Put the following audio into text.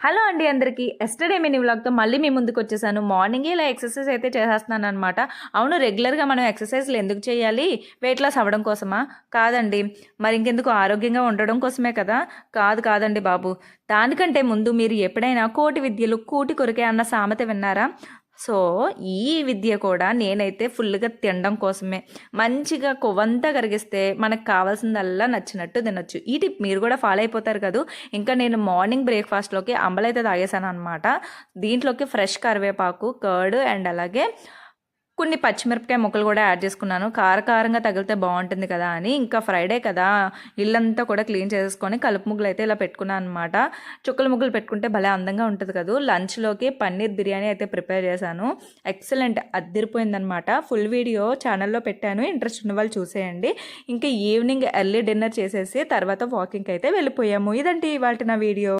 Hello అండి అందరికీ. Yesterday mini వ్లాగ్తో మళ్ళీ మీ ముందుకు వచ్చేసాను. మార్నింగే ఇలా ఎక్సర్సైజ్ అయితే చేసేస్తున్నాను అనమాట అవును రెగ్యులర్గా మనం ఎక్సర్సైజ్లు ఎందుకు చేయాలి? వెయిట్ లాస్ అవ్వడం కోసమా? కాదండి. మరి ఇంకెందుకు? ఆరోగ్యంగా ఉండడం కోసమే కదా? కాదు కాదండి బాబు. దానికంటే ముందు మీరు ఎప్పుడైనా కోటి విద్యలు కూటి కొరికే అన్న సామెత విన్నారా? సో ఈ విద్య కూడా నేనైతే ఫుల్గా తినడం కోసమే. మంచిగా కొవ్వంతా కరిగిస్తే మనకు కావాల్సిందల్లా నచ్చినట్టు తినొచ్చు. ఈ టిప్ మీరు కూడా ఫాలో అయిపోతారు కదా? ఇంకా నేను మార్నింగ్ బ్రేక్ఫాస్ట్లోకి అంబలైతే తాగేసాను అనమాట దీంట్లోకి ఫ్రెష్ కరివేపాకు కర్డ్ అండ్ అలాగే కొన్ని పచ్చిమిరపకాయ ముక్కలు కూడా యాడ్ చేసుకున్నాను. కారకారంగా తగిలితే బాగుంటుంది కదా అని. ఇంకా ఫ్రైడే కదా. ఇల్లంతా కూడా క్లీన్ చేసుకొని కలుపు ముగ్గులు అయితే ఇలా పెట్టుకున్నాను అనమాట చుక్కల ముగ్గులు పెట్టుకుంటే భలే అందంగా ఉంటుంది కదా. లంచ్లోకి పన్నీర్ బిర్యానీ అయితే ప్రిపేర్ చేశాను. ఎక్సలెంట్ అద్దరిపోయిందనమాట ఫుల్ వీడియో ఛానల్లో పెట్టాను. ఇంట్రెస్ట్ ఉన్న వాళ్ళు చూసేయండి. ఇంకా ఈవినింగ్ ఎర్లీ డిన్నర్ చేసేసి తర్వాత వాకింగ్కి అయితే వెళ్ళిపోయాము. ఇదండి ఇవాళ నా వీడియో